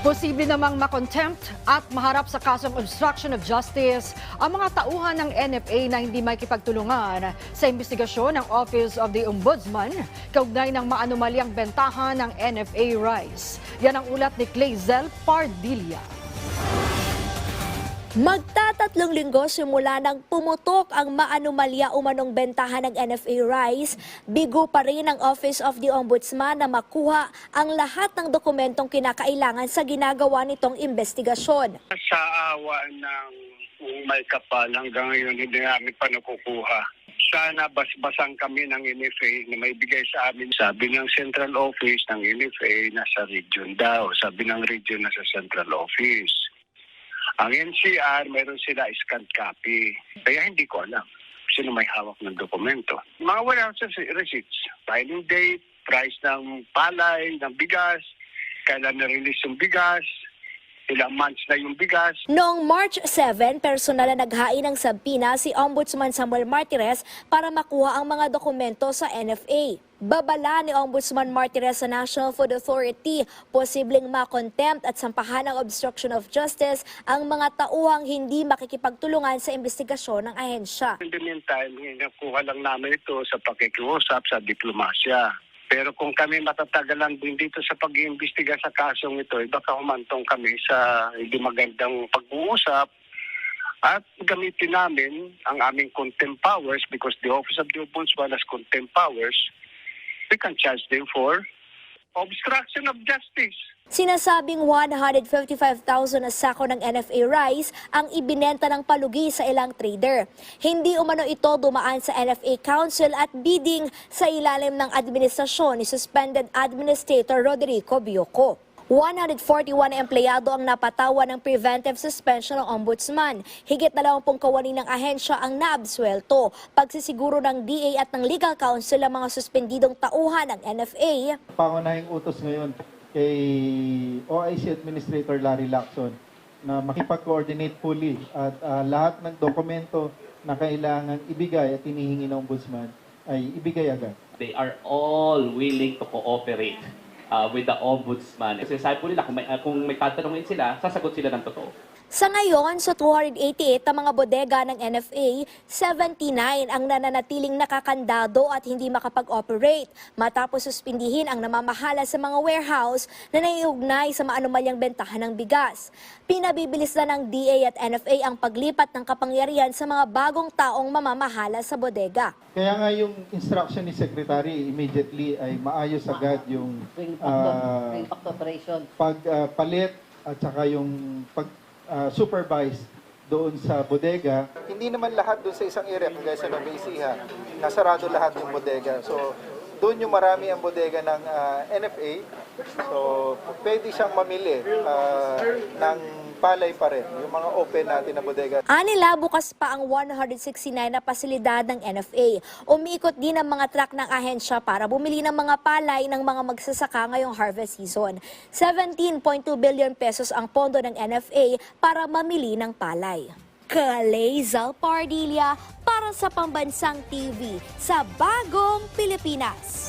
Posible namang makontempt at maharap sa kasong obstruction of justice ang mga tauhan ng NFA na hindi makipagtulungan sa investigasyon ng Office of the Ombudsman kaugnay ng maanumalyang bentahan ng NFA rice. Yan ang ulat ni Clazel Pardilla. Magtatatlong linggo simula nang pumutok ang maanumalya umanong bentahan ng NFA rice, bigo pa rin ang Office of the Ombudsman na makuha ang lahat ng dokumentong kinakailangan sa ginagawa nitong investigasyon. Sa awa ng may kapal hanggang ngayon hindi namin pa nakukuha. Sana basbasan kami ng NFA na may bigay sa amin. Sabi ng central office ng NFA nasa region daw. Sabi ng region nasa central office. Ang NCR, meron sila scanned copy. Kaya hindi ko alam sino may hawak ng dokumento. Mga warehouse receipts, filing date, price ng palay, ng bigas, kailan na-release yung bigas, ilang months na yung bigas, Noong March 7, personal na naghain ng sabpina si Ombudsman Samuel Martires para makuha ang mga dokumento sa NFA. Babala ni Ombudsman Martires sa National Food Authority, posibleng makontempt at sampahan ng obstruction of justice ang mga tauhang hindi makikipagtulungan sa investigasyon ng ahensya. In the meantime, nakuha lang namin ito sa pakikiusap sa diplomasya. Pero kung kami matatagalan din dito sa pag-iimbestiga sa kasong ito, eh, baka humantong kami sa hindi magandang pag-uusap at gamitin namin ang aming contempt powers because the Office of the Ombudsman has contempt powers. We can charge them for obstruction of justice. Sinasabing 155,000 na sako ng NFA rice ang ibinenta ng palugi sa ilang trader. Hindi umano ito dumaan sa NFA Council at bidding sa ilalim ng administrasyon ni Suspended Administrator Rodrigo Bioco. 141 empleyado ang napatawa ng preventive suspension ng ombudsman. Higit na 20 kawani ng ahensya ang naabswelto. Pagsisiguro ng DA at ng Legal Council ang mga suspendidong tauhan ng NFA pangunahing utos ngayon kay OIC Administrator Larry Lacson na makipag-coordinate fully at ah, lahat ng dokumento na kailangan ibigay at hinihingi ng ombudsman ay ibigay agad. they are all willing to cooperate uh, with the ombudsman. Kasi sabi po nila, kung may, uh, kung may tatanungin sila, sasagot sila ng totoo. Sa ngayon, sa 288 na mga bodega ng NFA, 79 ang nananatiling nakakandado at hindi makapag-operate matapos suspindihin ang namamahala sa mga warehouse na naiugnay sa maanumalyang bentahan ng bigas. Pinabibilis na ng DA at NFA ang paglipat ng kapangyarihan sa mga bagong taong mamamahala sa bodega. Kaya nga yung instruction ni Secretary immediately ay maayos agad yung back to operation. pagpalit at saka yung pag ah, supervise doon sa bodega. Hindi naman lahat doon sa isang area kagaya sa Ecija, nasarado lahat yung bodega. So doon yung marami ang bodega ng ah, NFA. So pwede siyang mamili ah, ng palay pa rin, yung mga open natin na bodega. Anila, bukas pa ang 169 na pasilidad ng NFA. Umiikot din ang mga truck ng ahensya para bumili ng mga palay ng mga magsasaka ngayong harvest season. 17.2 billion pesos ang pondo ng NFA para mamili ng palay. Kalezal Pardilla para sa Pambansang TV sa Bagong Pilipinas.